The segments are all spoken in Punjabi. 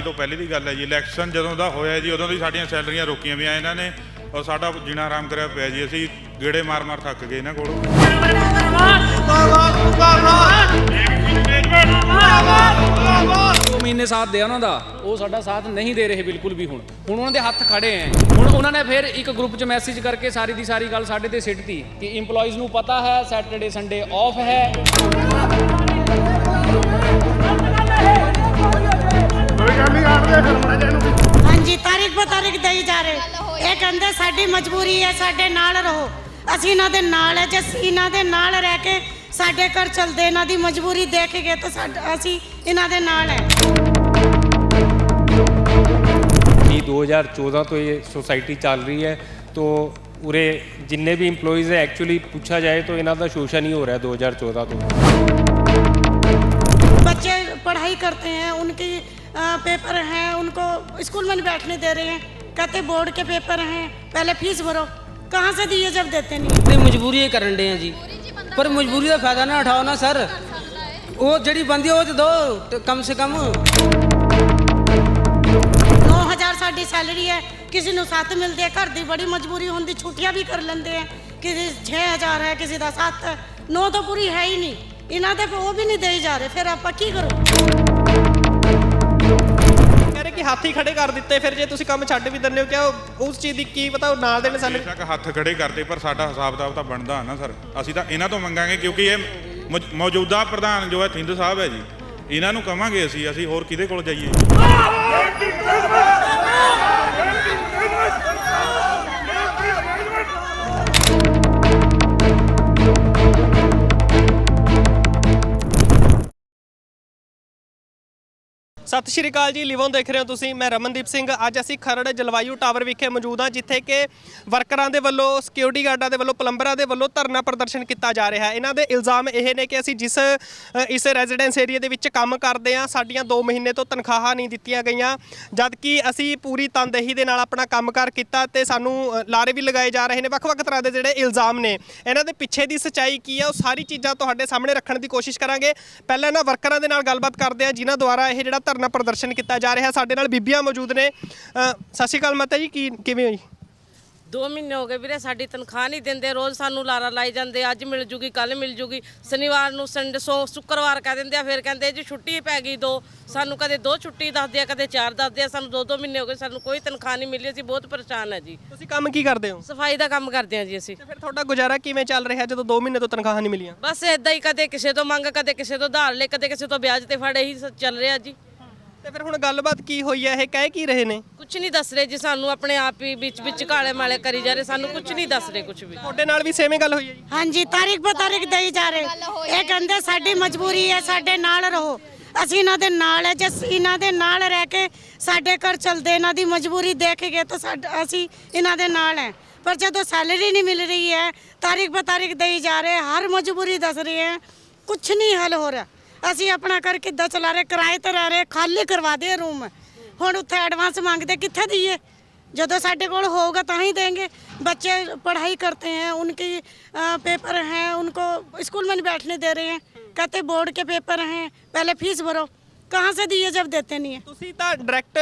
ਦੀਵਾਲੀ ਤੋਂ ਪਹਿਲੇ ਦੀ ਗੱਲ ਹੈ ਜੀ। ਇਲੈਕਸ਼ਨ ਜਦੋਂ ਦਾ ਹੋਇਆ ਜੀ, ਉਦੋਂ ਦੀ ਸਾਡੀਆਂ ਸੈਲਰੀਆਂ ਰੋਕੀਆਂ ਵੀ ਇਹਨਾਂ ਨੇ ਔਰ ਸਾਡਾ ਜੀਣਾ ਆਰਾਮ ਕਰਿਆ ਪਿਆ ਜੀ। ਅਸੀਂ ਗੇੜੇ ਮਾਰ ਮਾਰ ਥੱਕ ਗਏ ਇਹਨਾਂ ਕੋਲੋਂ। ਮਹੀਨੇ ਸਾਥ ਦਿਆ ਉਹਨਾਂ ਦਾ, ਉਹ ਸਾਡਾ ਸਾਥ ਨਹੀਂ ਦੇ ਰਹੇ ਬਿਲਕੁਲ ਵੀ ਹੁਣ। ਹੁਣ ਉਹਨਾਂ ਦੇ ਹੱਥ ਖੜੇ ਐ। ਹੁਣ ਉਹਨਾਂ ਨੇ ਫਿਰ ਇੱਕ ਗਰੁੱਪ 'ਚ ਮੈਸੇਜ ਕਰਕੇ ਸਾਰੀ ਦੀ ਸਾਰੀ ਗੱਲ ਸਾਡੇ ਤੇ ਸਿੱਟਤੀ ਕਿ EMPLOYEES ਨੂੰ ਪਤਾ ਹੈ ਸੈਟਰਡੇ ਸੰਡੇ ਆਫ ਹੈ। ਹਾਂਜੀ ਤਾਰੀਖ ਬਾ ਤਾਰੀਖ ਦੇਈ ਜਾ ਰਹੇ ਇਹ ਕਹਿੰਦੇ ਸਾਡੀ ਮਜਬੂਰੀ ਹੈ ਸਾਡੇ ਨਾਲ ਰਹੋ ਅਸੀਂ ਇਹਨਾਂ ਦੇ ਨਾਲ ਹੈ ਜੇ ਅਸੀਂ ਇਹਨਾਂ ਦੇ ਨਾਲ ਰਹਿ ਕੇ ਸਾਡੇ ਘਰ ਚਲਦੇ ਇਹਨਾਂ ਦੀ ਮਜਬੂਰੀ ਦੇਖ ਕੇ ਤਾਂ ਸਾਡਾ ਅਸੀਂ ਇਹਨਾਂ ਦੇ ਨਾਲ ਹੈ ਕਿ 2014 ਤੋਂ ਇਹ ਸੋਸਾਇਟੀ ਚੱਲ ਰਹੀ ਹੈ तो ਉਰੇ ਜਿੰਨੇ ਵੀ EMPLOYEES ਹੈ ਐਕਚੁਅਲੀ ਪੁੱਛਾ ਜਾਏ ਤਾਂ ਇਹਨਾਂ ਦਾ ਸ਼ੋਸ਼ਣ ਹੀ ਹੋ ਰਿਹਾ 2014 ਤੋਂ बच्चे पढ़ाई करते हैं उनकी अ, पेपर हैं उनको स्कूल में नहीं बैठने दे रहे हैं कहते बोर्ड के पेपर हैं पहले फीस भरो कहाँ से दिए जब देते नहीं ਤੇ ਮਜਬੂਰੀ ਹੀ ਕਰਨ ਦੇ ਆ ਜੀ ਪਰ ਮਜਬੂਰੀ ਦਾ ਫਾਇਦਾ ਨਾ ਉਠਾਓ ਨਾ ਸਰ ਉਹ ਜਿਹੜੀ ਬੰਦੀ ਉਹ ਤੇ ਦੋ ਤੇ ਕਮ ਸੇ ਕਮ 9000 ਸਾਡੀ ਸੈਲਰੀ ਹੈ ਕਿਸੇ ਨੂੰ 7 ਮਿਲਦੇ ਆ ਘਰ ਦੀ ਬੜੀ ਮਜਬੂਰੀ ਹੁੰਦੀ ਛੁੱਟੀਆਂ ਵੀ ਕਰ ਲੈਂਦੇ ਆ ਕਿਸੇ 6000 ਹੈ ਕਿਸੇ ਦਾ 7 ਨੌ ਤਾਂ ਪੂਰੀ ਹੈ ਹੀ ਨਹੀਂ ਇਹਨਾਂ ਦੇ ਉਹ ਵੀ ਨਹੀਂ ਦੇਈ ਜਾ ਰਹੇ ਫਿਰ ਆਪਾਂ ਕੀ ਕਰੋ ਕਹਿ ਰਹੇ ਕਿ ਹੱਥ ਹੀ ਖੜੇ ਕਰ ਦਿੱਤੇ, ਫਿਰ ਜੇ ਤੁਸੀਂ ਕੰਮ ਛੱਡ ਵੀ ਦਿੰਦੇ ਹੋ ਕਿ ਉਹ ਉਸ ਚੀਜ਼ ਦੀ ਕੀ ਪਤਾ ਉਹ ਨਾਲ ਦੇ ਨੇ ਸਾਨੂੰ? ਬੇਸ਼ੱਕ ਹੱਥ ਖੜੇ ਕਰਦੇ, ਪਰ ਸਾਡਾ ਹਿਸਾਬ ਕਿਤਾਬ ਤਾਂ ਬਣਦਾ ਨਾ, ਸਰ। ਅਸੀਂ ਤਾਂ ਇਹਨਾਂ ਤੋਂ ਮੰਗਾਂਗੇ, ਕਿਉਂਕਿ ਇਹ ਮੌਜ- ਮੌਜੂਦਾ ਪ੍ਰਧਾਨ ਜੋ ਹੈ, ਥਿੰਦ ਸਾਹਿਬ ਹੈ ਜੀ, ਇਹਨਾਂ ਨੂੰ ਕਵਾਂਗੇ ਅਸੀਂ ਅਸੀਂ ਹੋਰ ਕਿਹਦੇ ਕੋਲ ਜਾਈਏ? ਸਤਿ ਸ਼੍ਰੀ ਅਕਾਲ ਜੀ ਲਿਵੋਂ ਦੇਖ ਰਹੇ ਹੋ ਤੁਸੀਂ, ਮੈਂ ਰਮਨਦੀਪ ਸਿੰਘ। ਅੱਜ ਅਸੀਂ ਖਰੜ ਜਲਵਾਯੂ ਟਾਵਰ ਵਿਖੇ ਮੌਜੂਦ ਹਾਂ, ਜਿੱਥੇ ਕਿ ਵਰਕਰਾਂ ਦੇ ਵੱਲੋਂ ਸਿਕਿਉਰਿਟੀ ਗਾਰਡਾਂ ਦੇ ਵੱਲੋਂ, ਪਲੰਬਰਾਂ ਦੇ ਵੱਲੋਂ ਧਰਨਾ ਪ੍ਰਦਰਸ਼ਨ ਕੀਤਾ ਜਾ ਰਿਹਾ ਹੈ। ਇਹਨਾਂ ਦੇ ਇਲਜ਼ਾਮ ਇਹ ਨੇ ਕਿ ਅਸੀਂ ਜਿਸ ਇਸ ਰੈਜ਼ੀਡੈਂਸ ਏਰੀਆ ਦੇ ਵਿੱਚ ਕੰਮ ਕਰਦੇ ਹਾਂ, ਸਾਡੀਆਂ 2 ਮਹੀਨੇ ਤੋਂ ਤਨਖਾਹਾਂ ਨਹੀਂ ਦਿੱਤੀਆਂ ਗਈਆਂ ਜਦ ਕਿ ਅਸੀਂ ਪੂਰੀ ਤਨਦੇਹੀ ਦੇ ਨਾਲ ਆਪਣਾ ਕੰਮਕਾਰ ਕੀਤਾ ਤੇ ਸਾਨੂੰ ਲਾਰੇ ਵੀ ਲਗਾਏ ਜਾ ਰਹੇ ਨੇ। ਵੱਖ-ਵੱਖ ਤਰ੍ਹਾਂ ਦੇ ਜਿਹੜੇ ਇਲਜ਼ਾਮ ਨੇ, ਇਹਨਾਂ ਦੇ ਪਿੱਛੇ ਦੀ ਸੱਚਾਈ ਕੀ ਹੈ, ਉਹ ਸਾਰੀ ਚੀਜ਼ਾਂ ਤੁਹਾਡੇ ਸਾਹਮਣੇ ਰੱਖਣ ਦੀ ਕੋਸ਼ਿਸ਼ ਕਰਾਂਗੇ। ਪਹਿਲਾਂ ਇਹਨਾਂ ਵਰਕਰਾਂ ਦੇ ਨਾਲ ਗੱਲਬਾਤ ਕਰਦੇ ਹਾਂ, ਜਿਨ੍ਹਾਂ ਦੁਆਰਾ ਇਹ ਜਿਹੜਾ ਧਰਨਾ ਪ੍ਰਦਰਸ਼ਨ ਕੀਤਾ ਜਾ ਰਿਹਾ। ਸਾਡੇ ਨਾਲ ਬੀਬੀਆਂ ਮੌਜੂਦ ਨੇ। ਅ, ਸਤਿ ਸ਼੍ਰੀ ਅਕਾਲ ਮਾਤਾ ਜੀ ਕੀ ਕਿਵੇਂ ਹੋ ਜੀ? ਦੋ ਮਹੀਨੇ ਹੋ ਗਏ ਵੀਰੇ ਸਾਡੀ ਤਨਖਾਹ ਨਹੀਂ ਦਿੰਦੇ। ਰੋਜ਼ ਸਾਨੂੰ ਲਾਰਾ ਲਾਈ ਜਾਂਦੇ ਅੱਜ ਮਿਲ ਜੂਗੀ ਕੱਲ ਮਿਲ ਜੂਗੀ। ਸ਼ਨੀਵਾਰ ਨੂੰ ਸੰਡੇ ਸੋ ਸ਼ੁੱਕਰਵਾਰ ਕਹਿ ਦਿੰਦੇ ਆ ਫਿਰ ਕਹਿੰਦੇ ਜੀ ਛੁੱਟੀ ਪੈ ਗਈ ਦੋ। ਸਾਨੂੰ ਕਦੇ ਦੋ ਛੁੱਟੀ ਦੱਸਦੇ ਆ ਕਦੇ ਚਾਰ ਦੱਸਦੇ ਆ। ਸਾਨੂੰ ਦੋ ਦੋ ਮਹੀਨੇ ਹੋ ਗਏ ਸਾਨੂੰ ਕੋਈ ਤਨਖਾਹ ਨਹੀਂ ਮਿਲੀ। ਅਸੀਂ ਬਹੁਤ ਪਰੇਸ਼ਾਨ ਆ ਜੀ। ਤੁਸੀਂ ਕੰਮ ਕੀ ਕਰਦੇ ਹੋ? ਸਫ਼ਾਈ ਦਾ ਕੰਮ ਕਰਦੇ ਆ ਜੀ ਅਸੀਂ। ਤੇ ਫਿਰ ਤੁਹਾਡਾ ਗੁਜ਼ਾਰਾ ਕਿਵੇਂ ਚੱਲ ਰਿਹਾ? ਜਦੋਂ 2 ਮਹੀਨੇ ਤੋਂ ਤਨਖਾਹਾਂ ਨਹੀਂ ਮਿਲੀਆਂ। ਬਸ ਇਦਾਂ ਹੀ ਕਦੇ ਕਿਸੇ ਤੋਂ ਮੰਗ ਕਦੇ ਕਿਸੇ ਤੋਂ ਉਧਾਰ ਲੈ ਕਦੇ ਕਿਸੇ ਤੋਂ ਵਿਆਜ ਤੇ ਫੜ ਇਹੀ ਸ- ਚੱਲ ਰਿਹਾ ਜੀ। ਤੇ ਫਿਰ ਹੁਣ ਗੱਲਬਾਤ ਕੀ ਹੋਈ ਹੈ ਇਹ ਕਹਿ ਕੀ ਰਹੇ ਨੇ? ਕੁਝ ਨਹੀਂ ਦੱਸ ਰਹੇ ਜੀ ਸਾਨੂੰ ਆਪਣੇ ਆਪ ਹੀ ਵਿੱਚ ਵਿੱਚ ਕਾਲੇ ਮਾਲੇ ਕਰੀ ਜਾ ਰਹੇ ਸਾਨੂੰ ਕੁਝ ਨਹੀਂ ਦੱਸ ਰਹੇ ਕੁਝ ਵੀ। ਤੁਹਾਡੇ ਨਾਲ ਵੀ ਸੇਵੇਂ ਗੱਲ ਹੋਈ ਹੈ ਜੀ? ਹਾਂਜੀ ਤਾਰੀਖ ਬਾ ਤਾਰੀਖ ਦੇਈ ਜਾ ਰਹੇ। ਇਹ ਕਹਿੰਦੇ ਸਾਡੀ ਮਜਬੂਰੀ ਹੈ ਸਾਡੇ ਨਾਲ ਰਹੋ। ਅਸੀਂ ਇਹਨਾਂ ਦੇ ਨਾਲ ਹੈ ਜੇ ਇਹਨਾਂ ਦੇ ਨਾਲ ਰਹਿ ਕੇ ਸਾਡੇ ਘਰ ਚਲਦੇ ਇਹਨਾਂ ਦੀ ਮਜਬੂਰੀ ਦੇਖ ਕੇ ਤਾਂ ਸਾਡਾ ਅਸੀਂ ਇਹਨਾਂ ਦੇ ਨਾਲ ਹੈ। ਪਰ ਜਦੋਂ ਸੈਲਰੀ ਨਹੀਂ ਮਿਲ ਰਹੀ ਹੈ ਤਾਰੀਖ ਬਾ ਤਾਰੀਖ ਦੇਈ ਜਾ ਰਹੇ ਹਰ ਮਜਬੂਰੀ ਦੱਸ ਰਹੇ ਹੈ। ਕੁਝ ਨਹੀਂ ਹੱਲ ਹੋ ਰਿਹਾ। ਅਸੀਂ ਆਪਣਾ ਘਰ ਕਿੱਦਾਂ ਚਲਾ ਰਹੇ ਕਿਰਾਏ ਤੇ ਰਹਿ ਰਹੇ ਖਾਲੀ ਕਰਵਾ ਦੇ ਰੂਮ ਹੁਣ ਉੱਥੇ ਐਡਵਾਂਸ ਮੰਗਦੇ ਕਿੱਥੇ ਦਈਏ ਜਦੋਂ ਸਾਡੇ ਕੋਲ ਹੋਊਗਾ ਤਾਂ ही देंगे बच्चे पढ़ाई करते हैं उनकी आ, पेपर हैं उनको स्कूल में नहीं बैठने दे रहे हैं कहते बोर्ड के पेपर हैं पहले फीस भरो कहाँ से दिए जब देते नहीं है ਤੁਸੀਂ ਤਾਂ ਡਾਇਰੈਕਟ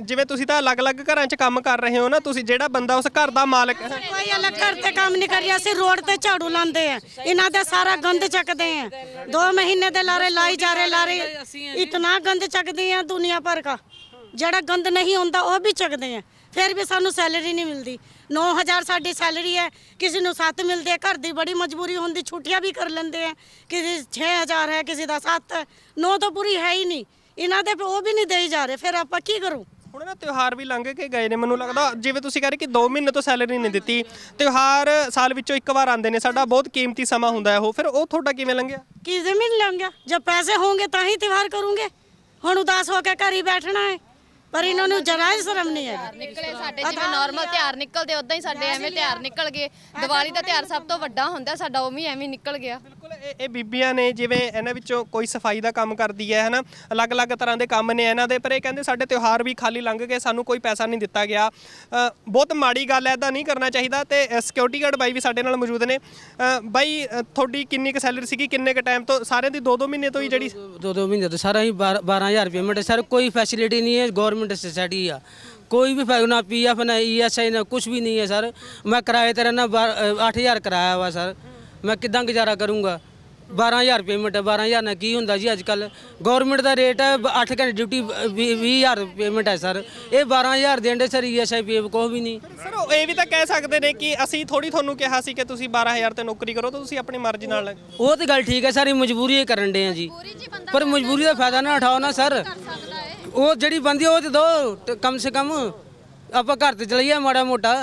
ਜਿਵੇਂ ਤੁਸੀਂ ਤਾਂ ਅਲੱਗ-ਅਲੱਗ ਘਰਾਂ 'ਚ ਕੰਮ ਕਰ ਰਹੇ ਹੋ ਨਾ, ਤੁਸੀਂ ਜਿਹੜਾ ਬੰਦਾ ਉਸ ਘਰ ਦਾ ਮਾਲਕ ਹੈ। ਕੋਈ ਅਲੱਗ ਘਰ ਤੇ ਕੰਮ ਨਹੀਂ ਕਰ ਅਸੀਂ ਰੋਡ ਤੇ ਝਾੜੂ ਲਾਉਂਦੇ ਆ ਇਹਨਾਂ ਦਾ ਸਾਰਾ ਗੰਦ ਚੱਕਦੇ ਆ ਦੋ ਮਹੀਨੇ ਦੇ ਲਾਰੇ ਲਾਈ ਜਾ ਰਹੇ ਲਾਰੇ, ਇਤਨਾ ਗੰਦ ਚੱਕਦੇ ਆ ਦੁਨੀਆ ਭਰ ਦਾ। ਜਿਹੜਾ ਗੰਦ ਨਹੀਂ ਹੁੰਦਾ, ਉਹ ਵੀ ਚੱਕਦੇ ਆ ਫਿਰ ਵੀ ਸਾਨੂੰ ਸੈਲਰੀ ਨਹੀਂ ਮਿਲਦੀ। 9000 ਸਾਡੀ ਸੈਲਰੀ ਹੈ, ਕਿਸੇ ਨੂੰ 7 ਮਿਲਦੇ ਆ, ਘਰ ਦੀ ਬੜੀ ਮਜਬੂਰੀ ਹੁੰਦੀ ਛੁੱਟੀਆਂ ਵੀ ਕਰ ਲੈਂਦੇ ਆ। ਕਿਸੇ 6000 ਹੈ, ਕਿਸੇ ਦਾ 7 ਨੌ ਤਾਂ ਪੂਰੀ ਹੈ ਹੀ ਨਹੀਂ। ਇਹਨਾਂ ਦੇ ਉਹ ਵੀ ਨਹੀਂ ਦੇਈ ਜਾ ਰਹੇ, ਫਿਰ ਆਪਾਂ ਕੀ ਕਰੂੰ? ਹੁਣ ਨਾ ਤਿਉਹਾਰ ਵੀ ਲੰਘ ਕੇ ਗਏ ਨੇ ਮੈਨੂੰ ਲੱਗਦਾ ਜਿਵੇਂ ਤੁਸੀਂ ਕਹਿ ਰਹੇ ਕਿ 2 ਮਹੀਨੇ ਤੋਂ ਸੈਲਰੀ ਨਹੀਂ ਦਿੱਤੀ ਤਿਉਹਾਰ ਸਾਲ ਵਿੱਚੋਂ ਇੱਕ ਵਾਰ ਆਉਂਦੇ ਨੇ ਸਾਡਾ ਬਹੁਤ ਕੀਮਤੀ ਸਮਾਂ ਹੁੰਦਾ ਹੈ ਉਹ ਫਿਰ ਉਹ ਤੁਹਾਡਾ ਕਿਵੇਂ ਲੰਘਿਆ? ਕਿਸ ਦੇ ਮਿਲ ਲਾਂਗੇ ਪੈਸੇ ਹੋਣਗੇ ਤਾਂ ਹੀ ਤਿਉਹਾਰ ਕਰੂੰਗੇ। ਹੁਣ ਉਦਾਸ ਹੋ ਕੇ ਘਰ ਹੀ ਬੈਠਣਾ ਹੈ ਪਰ ਇਹਨਾਂ ਨੂੰ ਜਰਾ ਹੀ ਸ਼ਰਮ ਨਹੀਂ ਆਈ ਨਿਕਲੇ ਸਾਡੇ ਜਿਵੇਂ ਨਾਰਮਲ ਤਿਆਰ ਨਿਕਲਦੇ ਉਦਾਂ ਹੀ ਸਾਡੇ ਐਵੇਂ ਤਿਆਰ ਨਿਕਲ ਗਏ। ਦੀਵਾਲੀ ਦਾ ਤਿਆਰ ਸਭ ਤੋਂ ਵੱਡਾ ਹੁੰਦਾ ਸਾਡਾ ਉਹ ਵੀ ਐਵੇਂ ਨਿਕਲ ਗਿਆ। ਇਹ ਇਹ ਬੀਬੀਆਂ ਨੇ ਜਿਵੇਂ ਇਹਨਾਂ ਵਿੱਚੋਂ ਕੋਈ ਸਫਾਈ ਦਾ ਕੰਮ ਕਰਦੀ ਹੈ ਹਨਾ ਅਲੱਗ-ਅਲੱਗ ਤਰ੍ਹਾਂ ਦੇ ਕੰਮ ਨੇ ਇਹਨਾਂ ਦੇ ਪਰ ਇਹ ਕਹਿੰਦੇ ਸਾਡੇ ਤਿਉਹਾਰ ਵੀ ਖਾਲੀ ਲੰਘ ਗਏ ਸਾਨੂੰ ਕੋਈ ਪੈਸਾ ਨਹੀਂ ਦਿੱਤਾ ਗਿਆ ਅ, ਬਹੁਤ ਮਾੜੀ ਗੱਲ ਹੈ ਇਦਾਂ ਨਹੀਂ ਕਰਨਾ ਚਾਹੀਦਾ ਤੇ ਸਿਕਿਉਰਿਟੀ ਗਾਰਡ ਬਾਈ ਵੀ ਸਾਡੇ ਨਾਲ ਮੌਜੂਦ ਨੇ ਅ, ਬਾਈ ਅ, ਤੁਹਾਡੀ ਕਿੰਨੀ ਕੁ ਸੈਲਰੀ ਸੀਗੀ ਕਿੰਨੇ ਕੁ ਟਾਈਮ ਤੋਂ ਸਾਰਿਆਂ ਦੀ 2-2 ਮਹੀਨੇ ਤੋਂ ਹੀ ਜਿਹੜੀ ਦੋ ਦੋ ਮਹੀਨੇ ਤੋਂ ਸਾਰਾ ਹੀ 12000 ਪੇਮੈਂਟ ਹੈ ਸਰ ਕੋਈ ਫੈਸਿਲਿਟੀ नहीं है गवर्नमेंट सोसाइटी है कोई भी फै- ना पी एफ ना ई एस आई ना कुछ भी नहीं है सर मैं किराए तेरा ना ਅੱਠ ਹਜ਼ਾਰ ਕਿਰਾਇਆ ਵਾ ਸਰ ਮੈਂ ਕਿੱਦਾਂ ਗੁਜ਼ਾਰਾ ਕਰੂੰਗਾ 12000 ਪੇਮੈਂਟ ਹੈ 12000 ਨਾਲ ਕੀ ਹੁੰਦਾ ਜੀ ਅੱਜ ਕੱਲ ਗਵਰਨਮੈਂਟ ਦਾ ਰੇਟ ਹੈ 8 ਘੰਟੇ ਡਿਊਟੀ 20000 ਪੇਮੈਂਟ ਹੈ ਸਰ ਇਹ 12000 ਦੇਣ ਦੇ ਸਰ ਈ ਐਸ ਆਈ ਪੀ ਕੋਈ ਵੀ ਨਹੀਂ। ਸਰ ਉਹ ਇਹ ਵੀ ਤਾਂ ਕਹਿ ਸਕਦੇ ਨੇ ਕਿ ਅਸੀਂ ਥੋੜੀ ਤੁਹਾਨੂੰ ਕਿਹਾ ਸੀ ਕਿ ਤੁਸੀਂ 12000 ਤੇ ਨੌਕਰੀ ਕਰੋ ਤਾਂ ਤੁਸੀਂ ਆਪਣੀ ਮਰਜ਼ੀ ਨਾਲ ਉਹ ਤੇ ਗੱਲ ਠੀਕ ਹੈ ਸਾਰੀ ਮਜਬੂਰੀ ਹੀ ਕਰਨ ਦੇ ਆ ਜੀ। ਪਰ ਮਜਬੂਰੀ ਦਾ ਫਾਇਦਾ ਨਾ ਉਠਾਓ ਨਾ ਸਰ ਉਹ ਜਿਹੜੀ ਬੰਦੀ ਉਹ ਤੇ ਦੋ ਕਮ ਸੇ ਕਮ ਆਪਾਂ ਘਰ ਤੇ ਚਲਈਏ ਮਾੜਾ ਮੋਟਾ।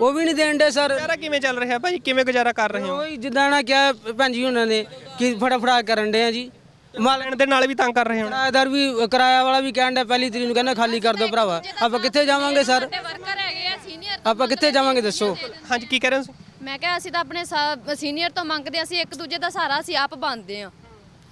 ਉਹ ਵੀ ਨਹੀਂ ਦੇਣ ਦੇ ਸਰ। ਗੁਜ਼ਾਰਾ ਕਿਵੇਂ ਚੱਲ ਰਿਹਾ ਭਾਈ ਕਿਵੇਂ ਗੁਜ਼ਾਰਾ ਕਰ ਰਹੇ ਹੋ? ਉਹ ਜਿੱਦਾਂ ਨਾ ਕਿਹਾ ਭੈਣ ਜੀ ਉਹਨਾਂ ਨੇ ਕਿ ਫਟਾਫਟ ਕਰਨ ਦੇ ਆ ਜੀ। ਮਾਲ ਲੈਣ ਦੇ ਨਾਲ ਵੀ ਤੰਗ ਕਰ ਰਹੇ ਹੋ? ਕਿਰਾਏਦਾਰ ਵੀ ਕਿਰਾਇਆ ਵਾਲਾ ਵੀ ਕਹਿਣ ਦਾ ਪਹਿਲੀ ਤਰੀਕ ਨੂੰ ਕਹਿੰਦਾ ਖਾਲੀ ਕਰ ਦਿਓ ਭਰਾਵਾ। ਆਪਾਂ ਕਿੱਥੇ ਜਾਵਾਂਗੇ ਸਰ? ਵਰਕਰ ਹੈਗੇ ਆ ਸੀਨੀਅਰ ਆਪਾਂ ਕਿੱਥੇ ਜਾਵਾਂਗੇ ਦੱਸੋ? ਹਾਂਜੀ ਕੀ ਕਹਿ ਰਹੇ ਹੋ ਮੈਂ ਕਿਹਾ ਅਸੀਂ ਤਾਂ ਆਪਣੇ ਸੀਨੀਅਰ ਤੋਂ ਮੰਗਦੇ ਹਾਂ, ਅਸੀਂ ਇੱਕ ਦੂਜੇ ਦਾ ਸਹਾਰਾ ਅਸੀਂ ਆਪ ਬਣਦੇ ਆ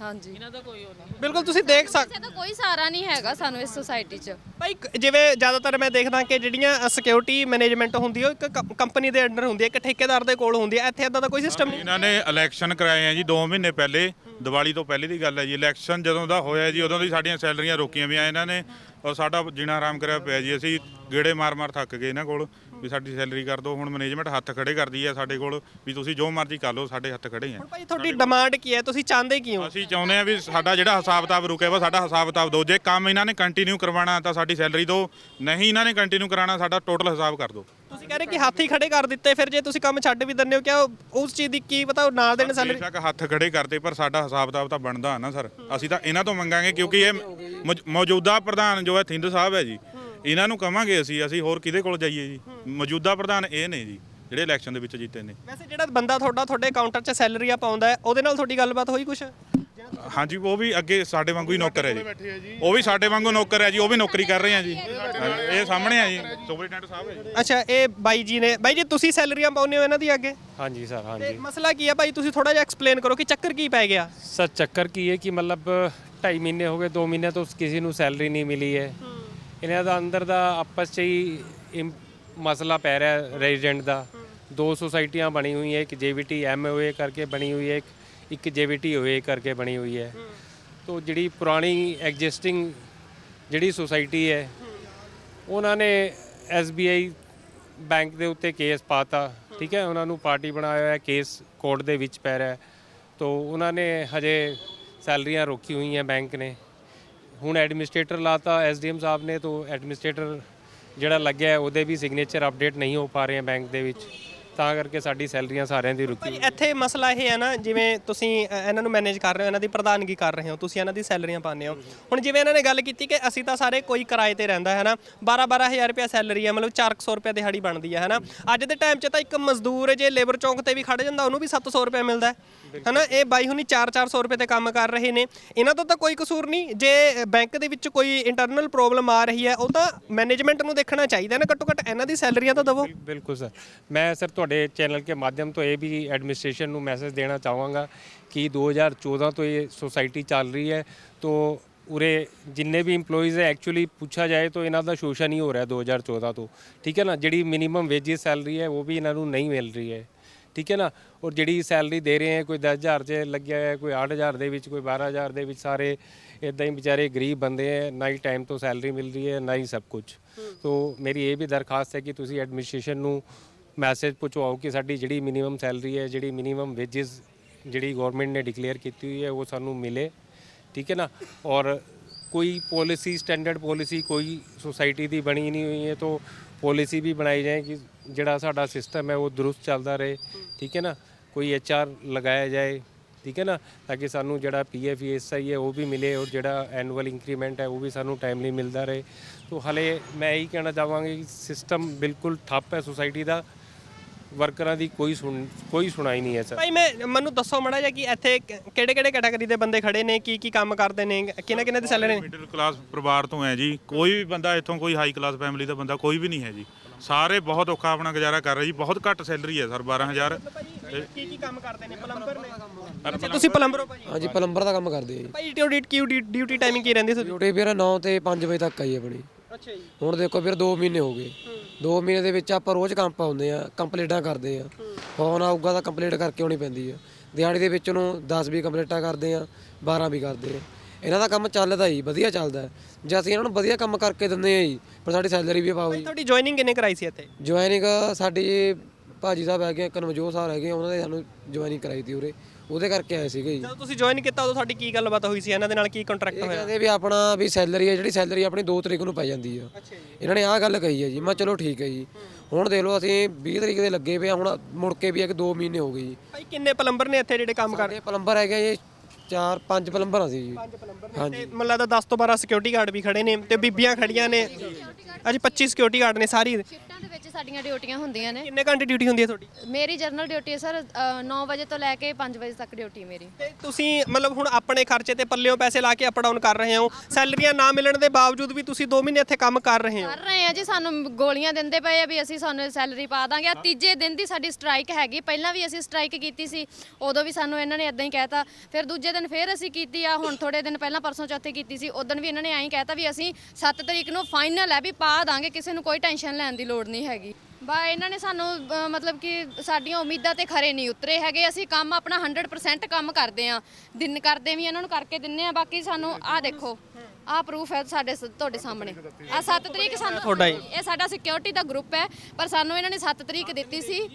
ਹਾਂਜੀ। ਇਹਨਾਂ ਦਾ ਕੋਈ ਬਿਲਕੁਲ ਤੁਸੀਂ ਦੇਖ ਸਕ ਤਾਂ ਕੋਈ ਸਹਾਰਾ ਨਹੀਂ ਹੈਗਾ ਸਾਨੂੰ ਇਸ ਸੁਸਾਇਟੀ 'ਚ। ਭਾਈ ਕ- ਜਿਵੇਂ ਜ਼ਿਆਦਾਤਰ ਮੈਂ ਦੇਖਦਾ ਕਿ ਜਿਹੜੀਆਂ ਸਿਕਿਉਰਿਟੀ ਮੈਨੇਜਮੈਂਟ ਹੁੰਦੀ ਹੈ ਉਹ ਇੱਕ ਕੰਪਨੀ ਦੇ ਅੰਡਰ ਹੁੰਦੀ ਹੈ ਇੱਕ ਠੇਕੇਦਾਰ ਦੇ ਕੋਲ ਹੁੰਦੀ ਹੈ ਇੱਥੇ ਇਦਾਂ ਦਾ ਕੋਈ ਸਿਸਟਮ ਨਹੀਂ। ਇਹਨਾਂ ਨੇ ਇਲੈਕਸ਼ਨ ਕਰਾਏ ਆ ਜੀ 2 ਮਹੀਨੇ ਪਹਿਲੇ ਦੀਵਾਲੀ ਤੋਂ ਪਹਿਲੇ ਦੀ ਗੱਲ ਹੈ ਜੀ। ਇਲੈਕਸ਼ਨ ਜਦੋਂ ਦਾ ਹੋਇਆ ਜੀ ਉਦੋਂ ਦੀ ਸਾਡੀਆਂ ਸੈਲਰੀਆਂ ਰੋਕੀਆਂ ਵੀ ਆ ਇਹਨਾਂ ਨੇ। ਔਰ ਸਾਡਾ ਜੀਣਾ ਆਰਾਮ ਕਰਿਆ ਪਿਆ ਜੀ ਅਸੀਂ ਗੇੜੇ ਮਾਰ-ਮਾਰ ਥੱਕ ਗਏ ਇਹਨਾਂ ਕੋਲ। ਵੀ ਸਾਡੀ ਸੈਲਰੀ ਕਰ ਦਿਓ ਹੁਣ ਮੈਨੇਜਮੈਂਟ ਹੱਥ ਖੜੇ ਕਰਦੀ ਹੈ ਸਾਡੇ ਕੋਲ ਵੀ ਤੁਸੀਂ ਜੋ ਮਰਜ਼ੀ ਕਰ ਲਓ ਸਾਡੇ ਹੱਥ ਖੜੇ ਆ। ਭਾਈ ਤੁਹਾਡੀ ਡਿਮਾਂਡ ਕੀ ਹੈ? ਤੁਸੀਂ ਚਾਹੁੰਦੇ ਕੀ ਹੋ? ਅਸੀਂ ਚਾਹੁੰਦੇ ਆ ਵੀ ਸਾਡਾ ਜਿਹੜਾ ਹਿਸਾਬ ਕਿਤਾਬ ਰੁਕਿਆ ਵਾ ਸਾਡਾ ਹਿਸਾਬ ਕਿਤਾਬ ਦਿਓ। ਜੇ ਕੰਮ ਇਹਨਾਂ ਨੇ ਕੰਟੀਨਿਊ ਕਰਵਾਉਣਾ ਤਾਂ ਸਾਡੀ ਸੈਲਰੀ ਦਿਓ। ਨਹੀਂ ਇਹਨਾਂ ਨੇ ਕੰਟੀਨਿਊ ਕਰਾਉਣਾ ਸਾਡਾ ਟੋਟਲ ਹਿਸਾਬ ਕਰ ਦਿਓ। ਤੁਸੀਂ ਕਹਿ ਰਹੇ ਕਿ ਹੱਥ ਹੀ ਖੜੇ ਕਰ ਦਿੱਤੇ ਫਿਰ ਜੇ ਤੁਸੀਂ ਕੰਮ ਛੱਡ ਵੀ ਦਿੰਦੇ ਹੋ ਕਿਆ ਉਸ ਚੀਜ਼ ਦੀ ਕੀ ਪਤਾ ਉਹ ਨਾਲ ਦੇਣ ਸੈਲਰੀ ਬੇਸ਼ੱਕ ਹੱਥ ਖੜੇ ਕਰਦੇ ਪਰ ਸਾਡਾ ਹਿਸਾਬ ਕਿਤਾਬ ਤਾਂ ਬਣਦਾ ਨਾ ਸਰ। ਅਸੀਂ ਤਾਂ ਇਹਨਾਂ ਤੋਂ ਮੰਗਾਂਗੇ ਕਿਉਂਕਿ ਇਹ ਮੌਜ- ਮੌਜੂਦਾ ਪ੍ਰਧਾਨ ਜੋ ਹੈ ਥਿੰਦ ਸਾਹਿਬ ਹੈ ਜੀ। ਇਹਨਾਂ ਨੂੰ ਕਵਾਂਗੇ ਅਸੀਂ ਅਸੀਂ ਹੋਰ ਕਿਹਦੇ ਕੋਲ ਜਾਈਏ ਜੀ? ਮੌਜੂਦਾ ਪ੍ਰਧਾਨ ਇਹ ਨੇ ਜੀ ਜਿਹੜੇ ਇਲੈਕਸ਼ਨ ਦੇ ਵਿੱਚ ਜਿੱਤੇ ਨੇ। ਵੈਸੇ ਜਿਹੜਾ ਬੰਦਾ ਤੁਹਾਡਾ ਤੁਹਾਡੇ ਕਾਊਂਟਰ 'ਚ ਸੈਲਰੀਆਂ ਪਾਉਂਦਾ ਹੈ ਉਹਦੇ ਨਾਲ ਤੁਹਾਡੀ ਗੱਲਬਾਤ ਹੋਈ ਕੁਛ? ਹਾਂਜੀ ਉਹ ਵੀ ਅੱਗੇ ਸਾਡੇ ਵਾਂਗੂ ਹੀ ਨੌਕਰ ਹੈ ਜੀ। ਉਹ ਵੀ ਸਾਡੇ ਵਾਂਗੂ ਨੌਕਰ ਹੈ ਜੀ ਉਹ ਵੀ ਨੌਕਰੀ ਕਰ ਰਹੇ ਆ ਜੀ। ਇਹ ਸਾਹਮਣੇ ਆ ਜੀ। ਸੁਪਰੀਟੈਂਡੈਂਟ ਸਾਹਿਬ ਹੈ ਜੀ। ਅੱਛਾ ਇਹ ਬਾਈ ਜੀ ਨੇ ਬਾਈ ਜੀ ਤੁਸੀਂ ਸੈਲਰੀਆਂ ਪਾਉਂਦੇ ਹੋ ਇਹਨਾਂ ਦੀ ਅੱਗੇ? ਹਾਂਜੀ ਸਰ ਤੇ ਹਾਂਜੀ। ਮਸਲਾ ਕੀ ਹੈ ਭਾਈ ਤੁਸੀਂ ਥੋੜਾ ਜਿਹਾ ਐਕਸਪਲੇਨ ਕਰੋ ਕਿ ਚੱਕਰ ਕੀ ਪੈ ਗਿਆ? ਸਰ ਚੱਕਰ ਕੀ ਹੈ ਕਿ ਮਤਲਬ 2.5 ਮਹੀਨੇ ਹੋ ਗਏ 2 ਮਹੀਨੇ ਤੋਂ ਕਿਸੇ ਨੂੰ ਸੈਲਰੀ ਨਹੀਂ ਮਿਲੀ ਹੈ। ਇਹਨਾਂ ਦਾ ਅੰਦਰ ਦਾ ਆਪਸ 'ਚ ਹੀ ਇਮ- ਮਸਲਾ ਪੈ ਰਿਹਾ ਰੈਜ਼ੀਡੈਂਟ ਦਾ। ਦੋ ਸੁਸਾਇਟੀਆਂ ਬਣੀ ਹੋਈ ਹੈ, ਇੱਕ ਜੀਵੀਟੀ ਐਮਓਏ ਕਰਕੇ ਬਣੀ ਹੋਈ ਹੈ, ਇੱਕ ਇੱਕ ਜੀਵੀਟੀ ਓਏ ਕਰਕੇ ਬਣੀ ਹੋਈ ਹੈ। ਤੋ ਜਿਹੜੀ ਪੁਰਾਣੀ ਐਗਜ਼ਿਸਟਿੰਗ ਜਿਹੜੀ ਸੁਸਾਇਟੀ ਹੈ, ਉਹਨਾਂ ਨੇ SBI ਬੈਂਕ ਦੇ ਉੱਤੇ ਕੇਸ ਪਾਤਾ। ਠੀਕ ਹੈ, ਉਹਨਾਂ ਨੂੰ ਪਾਰਟੀ ਬਣਾਇਆ ਹੋਇਆ, ਕੇਸ ਕੋਰਟ ਦੇ ਵਿੱਚ ਪੈ ਰਿਹਾ ਹੈ। ਤੋ ਉਹਨਾਂ ਨੇ ਹਜੇ ਸੈਲਰੀਆਂ ਰੋਕੀ ਹੋਈਆਂ ਬੈਂਕ ਨੇ। ਹੁਣ ਐਡਮਿਨਿਸਟ੍ਰੇਟਰ ਲਾਤਾ, ਐਸਡੀਐਮ ਸਾਹਿਬ ਨੇ, ਤੋ ਐਡਮਿਨਿਸਟ੍ਰੇਟਰ ਜਿਹੜਾ ਲੱਗਿਆ ਉਹਦੇ ਵੀ ਸਿਗਨੇਚਰ ਅਪਡੇਟ ਨਹੀਂ ਹੋ ਪਾ ਰਹੇ ਬੈਂਕ ਦੇ ਵਿੱਚ। ਤਾਂ ਕਰਕੇ ਸਾਡੀ ਸੈਲਰੀਆਂ ਸਾਰਿਆਂ ਦੀ ਰੁਕੀ ਭਾਈ ਇੱਥੇ ਮਸਲਾ ਇਹ ਹੈ ਨਾ ਜਿਵੇਂ ਤੁਸੀਂ ਅ, ਇਹਨਾਂ ਨੂੰ ਮੈਨੇਜ ਕਰ ਰਹੇ ਹੋ ਇਹਨਾਂ ਦੀ ਪ੍ਰਧਾਨਗੀ ਕਰ ਰਹੇ ਹੋ ਤੁਸੀਂ ਇਹਨਾਂ ਦੀ ਸੈਲਰੀਆਂ ਪਾਉਂਦੇ ਹੋ। ਹੁਣ ਜਿਵੇਂ ਇਹਨਾਂ ਨੇ ਗੱਲ ਕੀਤੀ ਕਿ ਅਸੀਂ ਤਾਂ ਸਾਰੇ ਕੋਈ ਕਿਰਾਏ ਤੇ ਰਹਿੰਦਾ ਹੈ ਨਾ 12 12000 ਰੁਪਏ ਸੈਲਰੀ ਹੈ ਮਤਲਬ 400 ਰੁਪਏ ਦਿਹਾੜੀ ਬਣਦੀ ਹੈ ਹੈ ਨਾ। ਅੱਜ ਦੇ ਟਾਈਮ 'ਚ ਤਾਂ ਇੱਕ ਮਜ਼ਦੂਰ ਜੇ ਲੇਬਰ ਚੌਂਕ ਤੇ ਵੀ ਖੜ ਜਾਂਦਾ ਉਹਨੂੰ ਵੀ 700 ਰੁਪਏ ਮਿਲਦਾ ਹੈ ਹਨਾ ਇਹ ਬਾਈ ਹੁਣੀ 4-400 ਰੁਪਏ ਤੇ ਕੰਮ ਕਰ ਰਹੇ ਨੇ। ਇਹਨਾਂ ਤੋਂ ਤਾਂ ਕੋਈ ਕਸੂਰ ਨਹੀਂ ਜੇ ਬੈਂਕ ਦੇ ਵਿੱਚ ਕੋਈ ਇੰਟਰਨਲ ਪ੍ਰੋਬਲਮ ਆ ਰਹੀ ਹੈ ਉਹ ਤਾਂ ਮੈਨੇਜਮੈਂਟ ਨੂੰ ਦੇਖਣਾ ਚਾਹੀਦਾ ਨਾ ਘੱਟੋ ਘੱਟ ਇਹਨਾਂ ਦੀ ਸੈਲਰੀਆਂ ਤਾਂ ਦਵੋ। ਬਿਲਕੁਲ ਸਰ। ਮੈਂ ਸਰ ਤੁਹਾਡੇ ਚੈਨਲ ਕੇ ਮਾਧਿਅਮ ਤੋਂ ਇਹ ਵੀ ਐਡਮਿਨਿਸਟ੍ਰੇਸ਼ਨ ਨੂੰ ਮੈਸੇਜ ਦੇਣਾ ਚਾਹਾਂਗਾ ਕਿ 2014 ਤੋਂ ਇਹ ਸੁਸਾਇਟੀ ਚੱਲ ਰਹੀ ਹੈ। ਤੋਂ ਉਰੇ ਜਿੰਨੇ ਵੀ EMPLOYEES ਹੈ ਐਕਚੁਅਲੀ ਪੁੱਛਾ ਜਾਏ ਤਾਂ ਇਹਨਾਂ ਦਾ ਸ਼ੋਸ਼ਣ ਹੀ ਹੋ ਰਿਹਾ 2014 ਤੋਂ। ਠੀਕ ਹੈ ਨਾ? ਜਿਹੜੀ ਮਿਨੀਮਮ ਵੇਜਿਸ ਸੈਲਰੀ ਹੈ ਉਹ ਵੀ ਇਹਨਾਂ ਨੂੰ ਨਹੀਂ ਮਿਲ ਰਹੀ ਹੈ। ਠੀਕ ਹੈ ਨਾ? ਔਰ ਜਿਹੜੀ ਸੈਲਰੀ ਦੇ ਰਹੇ ਹੈ ਕੋਈ 10000 'ਚ ਲੱਗਿਆ ਹੈ ਕੋਈ 8000 ਦੇ ਵਿੱਚ ਕੋਈ 12000 ਦੇ ਵਿੱਚ ਸਾਰੇ ਇਦਾਂ ਹੀ ਵਿਚਾਰੇ ਗਰੀਬ ਬੰਦੇ ਹੈ ਨਾ ਹੀ ਟਾਈਮ ਤੋਂ ਸੈਲਰੀ ਮਿਲ ਰਹੀ ਹੈ ਨਾ ਹੀ ਸਭ ਕੁਝ ਤੋਂ ਮੇਰੀ ਇਹ ਵੀ ਦਰਖਾਸਤ ਹੈ ਕਿ ਤੁਸੀਂ ਐਡਮਿਨਿਸਟ੍ਰੇਸ਼ਨ ਨੂੰ ਮੈਸੇਜ ਪਹੁੰਚਾਓ ਕਿ ਸਾਡੀ ਜਿਹੜੀ ਮਿਨੀਮਮ ਸੈਲਰੀ ਹੈ, ਜਿਹੜੀ ਮਿਨੀਮਮ ਵੇਜਿਸ ਜਿਹੜੀ ਗਵਰਨਮੈਂਟ ਨੇ ਡਿਕਲੇਅਰ ਕੀਤੀ ਹੋਈ ਹੈ, ਉਹ ਸਾਨੂੰ ਮਿਲੇ। ਠੀਕ ਹੈ ਨਾ? ਔਰ ਕੋਈ ਪੋਲਿਸੀ ਸਟੈਂਡਰਡ ਪੋਲਿਸੀ ਕੋਈ ਸੁਸਾਇਟੀ ਦੀ ਬਣੀ ਨਹੀਂ ਹੋਈ ਹੈ, ਤਾਂ ਪੋਲਿਸੀ ਵੀ ਬਣਾਈ ਜਾਏ ਕਿ ਜਿਹੜਾ ਸਾਡਾ ਸਿਸਟਮ ਹੈ, ਉਹ ਦਰੁਸਤ ਚੱਲਦਾ ਰਹੇ। ਠੀਕ ਹੈ ਨਾ? ਕੋਈ ਐਚਆਰ ਲਗਾਇਆ ਜਾਏ। ਠੀਕ ਹੈ ਨਾ? ਤਾਂ ਕਿ ਸਾਨੂੰ ਜਿਹੜਾ ਪੀਐਫ ਐਸਆਈ ਹੈ, ਉਹ ਵੀ ਮਿਲੇ ਔਰ ਜਿਹੜਾ ਐਨੂਅਲ ਇੰਕਰੀਮੈਂਟ ਹੈ, ਉਹ ਵੀ ਸਾਨੂੰ ਟਾਈਮਲੀ ਮਿਲਦਾ ਰਹੇ। ਤਾਂ ਹਲੇ ਮੈਂ ਇਹੀ ਕਹਿਣਾ ਚਾਹਾਂਗਾ ਕਿ ਸਿਸਟਮ ਬਿਲਕੁਲ ਠੱਪ ਹੈ ਸੁਸਾਇਟੀ ਦਾ। ਵਰਕਰਾਂ ਦੀ ਕੋਈ ਸੁਣ ਕੋਈ ਸੁਣਾਈ ਨਹੀਂ ਹੈ ਸਰ। ਭਾਈ ਮੈਂ ਮੈਨੂੰ ਦੱਸੋ ਮੜਾ ਜਿਹਾ ਕਿ ਇੱਥੇ ਕਿਹੜੇ ਕਿਹੜੇ ਕੈਟਾਗਰੀ ਦੇ ਬੰਦੇ ਖੜੇ ਨੇ? ਕੀ ਕੀ ਕੰਮ ਕਰਦੇ ਨੇ? ਕਿਹਨਾਂ ਕਿਹਨਾਂ ਦੀ ਸੈਲਰੀ ਨੇ? ਮਿਡਲ ਕਲਾਸ ਪਰਿਵਾਰ ਤੋਂ ਹੈ ਜੀ। ਕੋਈ ਵੀ ਬੰਦਾ ਇੱਥੋਂ ਕੋਈ ਹਾਈ ਕਲਾਸ ਫੈਮਿਲੀ ਦਾ ਬੰਦਾ ਕੋਈ ਵੀ ਨਹੀਂ ਹੈ ਜੀ। ਸਾਰੇ ਬਹੁਤ ਔਖਾ ਆਪਣਾ ਗੁਜ਼ਾਰਾ ਕਰ ਰਹੇ ਜੀ। ਬਹੁਤ ਘੱਟ ਸੈਲਰੀ ਹੈ ਸਰ 12000 ਕੀ ਕੀ ਕੰਮ ਕਰਦੇ ਨੇ? ਪਲੰਬਰ ਨੇ? ਅੱਛਾ ਤੁਸੀਂ ਪਲੰਬਰ ਹੋ ਭਾਈ? ਹਾਂਜੀ ਪਲੰਬਰ ਦਾ ਕੰਮ ਕਰਦੇ ਆ ਜੀ। ਭਾਈ ਡਿਊਟੀ ਕੀ ਡਿਊਟੀ ਟਾਈਮਿੰਗ ਕੀ ਰਹਿੰਦੀ ਤੁਹਾਡੀ? ਡਿਊਟੀ ਵੀਰ 9 ਤੇ 5 ਵਜੇ ਤੱਕ ਆਈ ਆਪਣੀ। ਅੱਛਾ ਜੀ। ਹੁਣ ਦੇਖੋ ਵੀਰ 2 ਮਹੀਨੇ ਹੋ ਗਏ। 2 ਮਹੀਨੇ ਦੇ ਵਿੱਚ ਆਪਾਂ ਰੋਜ਼ ਕੰਮ ਪਾਉਂਦੇ ਆ ਕੰਪਲੀਟਾਂ ਕਰਦੇ ਆ ਫੋਨ ਆਊਗਾ ਤਾਂ ਕੰਪਲੀਟ ਕਰਕੇ ਆਉਣੀ ਪੈਂਦੀ ਆ। ਦਿਹਾੜੀ ਦੇ ਵਿੱਚ ਨੂੰ 10 ਵੀ ਕੰਪਲੀਟਾਂ ਕਰਦੇ ਆ 12 ਵੀ ਕਰਦੇ ਆ ਇਹਨਾਂ ਦਾ ਕੰਮ ਚੱਲਦਾ ਜੀ ਵਧੀਆ ਚੱਲਦਾ ਹੈ। ਜੇ ਅਸੀਂ ਇਹਨਾਂ ਨੂੰ ਵਧੀਆ ਕੰਮ ਕਰਕੇ ਦਿੰਦੇ ਆ ਜੀ ਪਰ ਸਾਡੀ ਸੈਲਰੀ ਵੀ ਪਾਓ ਜੀ। ਤੁਹਾਡੀ ਜੁਆਇਨਿੰਗ ਕਿੰਨੇ ਕਰਾਈ ਸੀ ਇੱਥੇ? ਜੁਆਇਨਿੰਗ ਸਾਡੀ ਭਾਜੀ ਸਾਹਿਬ ਹੈਗੇ ਇੱਕ ਨਵਜੋਤ ਸਾਹਿਬ ਹੈਗੇ ਉਹਨਾਂ ਨੇ ਸਾਨੂੰ ਜੁਆਇਨਿੰਗ ਕਰਾਈ ਤੀ ਉਰੇ। ਉਹਦੇ ਕਰਕੇ ਆਏ ਸੀਗੇ ਜੀ। ਜਦੋਂ ਤੁਸੀਂ ਜੁਆਇਨ ਕੀਤਾ ਉਦੋਂ ਤੁਹਾਡੀ ਕੀ ਗੱਲਬਾਤ ਹੋਈ ਸੀ? ਇਹਨਾਂ ਦੇ ਨਾਲ ਕੀ ਕੰਟਰੈਕਟ ਇਹ ਹੋਇਆ? ਕਹਿੰਦੇ ਵੀ ਆਪਣਾ ਵੀ ਸੈਲਰੀ ਹੈ ਜਿਹੜੀ ਸੈਲਰੀ ਆਪਣੀ 2 ਤਰੀਕ ਨੂੰ ਪੈ ਜਾਂਦੀ ਆ। ਇਹਨਾਂ ਨੇ ਆਹ ਗੱਲ ਕਹੀ ਹੈ ਜੀ ਮੈਂ ਚਲੋ ਠੀਕ ਹੈ ਜੀ। ਹੁਣ ਦੇਖ ਲਓ ਅਸੀਂ 20 ਤਰੀਕ ਦੇ ਲੱਗੇ ਪਏ ਆ ਹੁਣ ਮੁੜ ਕੇ ਵੀ ਇੱਕ 2 ਮਹੀਨੇ ਹੋ ਗਏ ਜੀ। ਭਾਈ ਕਿੰਨੇ ਪਲੰਬਰ ਨੇ ਇੱਥੇ ਜਿਹੜੇ ਕੰਮ ਕਰਦੇ ਸਾਡੇ ਪਲੰਬਰ ਹੈਗੇ ਜੀ ਚਾਰ ਪੰਜ ਪਲੰਬਰ ਆ ਸੀ ਜੀ। ਤੇ ਮੈਨੂੰ ਲੱਗਦਾ 10 ਤੋਂ 12 ਸਿਕਿਉਰਿਟੀ ਗਾਰਡ ਵੀ ਖੜੇ ਨੇ ਤੇ ਬੀਬੀਆਂ ਖੜੀਆਂ ਨੇ। ਅੱਜ 25 ਸਿਕਿਉਰਿਟੀ ਗਾਰਡ ਨੇ ਸਾਰੀ। ਸ਼ਿਫਟਾਂ ਦੇ ਵਿੱਚ ਸਾਡੀਆਂ ਡਿਊਟੀਆਂ ਹੁੰਦੀਆਂ ਨੇ। ਕਿੰਨੇ ਘੰਟੇ ਡਿਊਟੀ ਹੁੰਦੀ ਹੈ ਤੁਹਾਡੀ? ਮੇਰੀ ਜਰਨਲ ਡਿਊਟੀ ਹੈ ਸਰ 9 ਵਜੇ ਤੋਂ ਲੈ ਕੇ 5 ਵਜੇ ਤੱਕ ਡਿਊਟੀ ਮੇਰੀ। ਤੇ ਤੁਸੀਂ ਮਤਲਬ ਹੁਣ ਆਪਣੇ ਖਰਚੇ ਤੇ ਪੱਲਿਓਂ ਪੈਸੇ ਲਾ ਕੇ ਅਪ ਡਾਊਨ ਕਰ ਰਹੇ ਹੋ। ਸੈਲਰੀਆਂ ਨਾ ਮਿਲਣ ਦੇ ਬਾਵਜੂਦ ਵੀ ਤੁਸੀਂ 2 ਮਹੀਨੇ ਇੱਥੇ ਕੰਮ ਕਰ ਰਹੇ ਹੋ। ਕਰ ਰਹੇ ਆ ਜੀ ਸਾਨੂੰ ਗੋਲੀਆਂ ਦਿੰਦੇ ਪਏ ਆ ਵੀ ਅਸੀਂ ਸਾਨੂੰ ਸੈਲਰੀ ਪਾ ਦਾਂਗੇ। ਆਹ ਤੀਜੇ ਦਿਨ ਦੀ ਸਾਡੀ ਸਟ੍ਰਾਈਕ ਹੈਗੀ। ਪਹਿਲਾਂ ਵੀ ਅਸੀਂ ਸਟ੍ਰਾਈਕ ਕੀਤੀ ਸੀ ਉਦੋਂ ਵੀ ਸਾਨੂੰ ਇਹਨਾਂ ਨੇ ਇਦਾਂ ਹੀ ਕਹਿਤਾ। ਫਿਰ ਦੂਜੇ ਦਿਨ ਫਿਰ ਅਸੀਂ ਕੀਤੀ ਆ ਹੁਣ ਥੋੜੇ ਦਿਨ ਪਹਿਲਾਂ ਪਰਸੋਂ ਚੌਥੇ ਕੀਤੀ ਸੀ ਉਦੋਂ ਵੀ ਇਹਨਾਂ ਨੇ ਐਂ ਕਹਿਤਾ ਵੀ ਅਸੀਂ 7 ਤਰੀਕ ਨੂੰ ਫਾਈਨਲ ਹੈ ਵੀ ਪਾ ਦਾਂਗੇ ਕਿਸੇ ਨੂੰ ਕੋਈ ਟੈਨਸ਼ਨ ਲੈਣ ਦੀ ਲੋੜ ਨਹੀਂ ਹੈਗੀ। ਬਾ ਇਹਨਾਂ ਨੇ ਸਾਨੂੰ ਅਹ, ਮਤਲਬ ਕਿ ਸਾਡੀਆਂ ਉਮੀਦਾਂ ਤੇ ਖਰੇ ਨਹੀਂ ਉਤਰੇ ਹੈਗੇ ਅਸੀਂ ਕੰਮ ਆਪਣਾ 100% ਕੰਮ ਕਰਦੇ ਆ ਦਿਨ ਕਰਦੇ ਵੀ ਇਹਨਾਂ ਨੂੰ ਕਰਕੇ ਦਿੰਨੇ ਆ ਬਾਕੀ ਸਾਨੂੰ ਆਹ ਦੇਖੋ। ਆਹ ਪ੍ਰੂਫ ਹੈ ਸਾਡੇ ਸ- ਤੁਹਾਡੇ ਸਾਹਮਣੇ। ਆ 7 ਤਰੀਕ ਸਾਨੂੰ ਤੁਹਾਡਾ ਹੀ। ਇਹ ਸਾਡਾ ਸਿਕਿਉਰਿਟੀ ਦਾ ਗਰੁੱਪ ਹੈ ਪਰ ਸਾਨੂੰ ਇਹਨਾਂ ਨੇ 7 ਤਰੀਕ ਦਿੱਤੀ ਸੀ।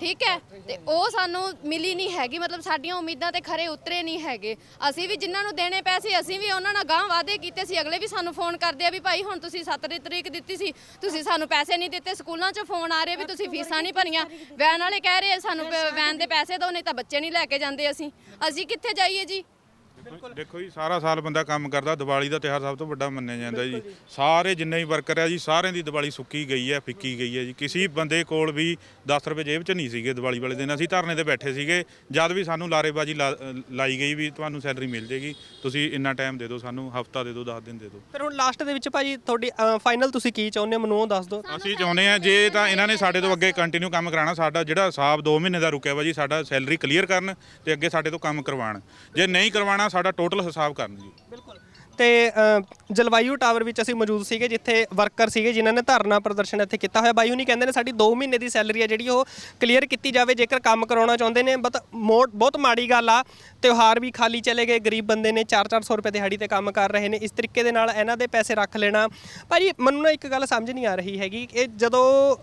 ਠੀਕ ਹੈ? ਤੇ ਉਹ ਸਾਨੂੰ ਮਿਲੀ ਨਹੀਂ ਹੈਗੀ। ਮਤਲਬ ਸਾਡੀਆਂ ਉਮੀਦਾਂ ਤੇ ਖਰੇ ਉਤਰੇ ਨਹੀਂ ਹੈਗੇ। ਅਸੀਂ ਵੀ ਜਿਨ੍ਹਾਂ ਨੂੰ ਦੇਣੇ ਪੈਸੇ ਅਸੀਂ ਵੀ ਉਹਨਾਂ ਨਾਲ ਗਾਂ ਵਾਅਦੇ ਕੀਤੇ ਸੀ। ਅਗਲੇ ਵੀ ਸਾਨੂੰ ਫੋਨ ਕਰਦੇ ਆ ਵੀ ਭਾਈ ਹੁਣ ਤੁਸੀਂ 7 ਤਰੀਕ ਦਿੱਤੀ ਸੀ। ਤੁਸੀਂ ਸਾਨੂੰ ਪੈਸੇ ਨਹੀਂ ਦਿੱਤੇ ਸਕੂਲਾਂ 'ਚੋਂ ਫੋਨ ਆ ਰਹੇ ਵੀ ਤੁਸੀਂ ਫੀਸਾਂ ਨਹੀਂ ਭਰੀਆਂ। ਵੈਨ ਵਾਲੇ ਕਹਿ ਰਹੇ ਆ ਸਾਨੂੰ ਪ- ਵੈਨ ਦੇ ਪੈਸੇ ਦਿਓ ਨਹੀਂ ਤਾਂ ਬੱਚੇ ਨਹੀਂ ਲੈ ਕੇ ਜਾਂਦੇ ਅਸੀਂ। ਅਸੀਂ ਕਿੱਥੇ ਜਾਈਏ ਜੀ? ਦੇਖੋ ਜੀ ਸਾਰਾ ਸਾਲ ਬੰਦਾ ਕੰਮ ਕਰਦਾ ਦੀਵਾਲੀ ਦਾ ਤਿਉਹਾਰ ਸਭ ਤੋਂ ਵੱਡਾ ਮੰਨਿਆ ਜਾਂਦਾ ਜੀ। ਸਾਰੇ ਜਿੰਨੇ ਵੀ ਵਰਕਰ ਆ ਜੀ ਸਾਰਿਆਂ ਦੀ ਦੀਵਾਲੀ ਸੁੱਕੀ ਗਈ ਹੈ ਫਿੱਕੀ ਗਈ ਹੈ ਜੀ। ਕਿਸੇ ਬੰਦੇ ਕੋਲ ਵੀ 10 ਰੁਪਏ ਜੇਬ 'ਚ ਨਹੀਂ ਸੀਗੇ ਦੀਵਾਲੀ ਵਾਲੇ ਦਿਨ। ਅਸੀਂ ਧਰਨੇ ਤੇ ਬੈਠੇ ਸੀਗੇ ਜਦ ਵੀ ਸਾਨੂੰ ਲਾਰੇਬਾਜ਼ੀ ਲਾ- ਲਾਈ ਗਈ ਵੀ ਤੁਹਾਨੂੰ ਸੈਲਰੀ ਮਿਲ ਜੇਗੀ ਤੁਸੀਂ ਇੰਨਾ ਟਾਈਮ ਦੇ ਦਿਓ ਸਾਨੂੰ ਹਫਤਾ ਦੇ ਦਿਓ 10 ਦਿਨ ਦੇ ਦਿਓ। ਫਿਰ ਹੁਣ ਲਾਸਟ ਦੇ ਵਿੱਚ ਭਾਜੀ ਤੁਹਾਡੀ ਫਾਈਨਲ ਤੁਸੀਂ ਕੀ ਚਾਹੁੰਦੇ ਹੋ? ਮੈਨੂੰ ਉਹ ਦੱਸ ਦਿਓ। ਅਸੀਂ ਚਾਹੁੰਦੇ ਆ ਜੇ ਤਾਂ ਇਹਨਾਂ ਨੇ ਸਾਡੇ ਤੋਂ ਅੱਗੇ ਕੰਟੀਨਿਊ ਕੰਮ ਕਰਾਉਣਾ ਸਾਡਾ ਜਿਹੜਾ ਹਿਸਾਬ 2 ਮਹੀਨੇ ਦਾ ਰੁਕਿਆ ਵਾ ਜੀ ਸਾਡਾ ਸੈਲਰੀ ਕਲੀਅਰ ਕਰਨ ਤੇ ਅੱਗੇ ਸਾਡੇ ਤੋਂ ਕੰਮ ਕਰਵਾਉਣ। ਜੇ ਨਹੀਂ ਕਰਵਾਉਣਾ ਸਾਡਾ ਟੋਟਲ ਹਿਸਾਬ ਕਰਨ ਜੀ। ਬਿਲਕੁਲ। ਤੇ ਅ, ਜਲਵਾਯੂ ਟਾਵਰ ਵਿੱਚ ਅਸੀਂ ਮੌਜੂਦ ਸੀਗੇ ਜਿੱਥੇ ਵਰਕਰ ਸੀਗੇ ਜਿਨ੍ਹਾਂ ਨੇ ਧਰਨਾ ਪ੍ਰਦਰਸ਼ਨ ਇੱਥੇ ਕੀਤਾ ਹੋਇਆ। ਬਾਈ ਹੁਣੀ ਕਹਿੰਦੇ ਨੇ ਸਾਡੀ 2 ਮਹੀਨੇ ਦੀ ਸੈਲਰੀ ਹੈ ਜਿਹੜੀ ਉਹ ਕਲੀਅਰ ਕੀਤੀ ਜਾਵੇ ਜੇਕਰ ਕੰਮ ਕਰਾਉਣਾ ਚਾਹੁੰਦੇ ਨੇ। ਬਟ ਮੋੜ ਬਹੁਤ ਮਾੜੀ ਗੱਲ ਆ। ਤਿਉਹਾਰ ਵੀ ਖਾਲੀ ਚਲੇ ਗਏ। ਗਰੀਬ ਬੰਦੇ ਨੇ 4-400 ਰੁਪਏ ਦਿਹਾੜੀ ਤੇ ਕੰਮ ਕਰ ਰਹੇ ਨੇ। ਇਸ ਤਰੀਕੇ ਦੇ ਨਾਲ ਇਹਨਾਂ ਦੇ ਪੈਸੇ ਰੱਖ ਲੈਣਾ। ਭਾਜੀ ਮੈਨੂੰ ਨਾ ਇੱਕ ਗੱਲ ਸਮਝ ਨਹੀਂ ਆ ਰਹੀ ਹੈਗੀ ਇਹ ਜਦੋਂ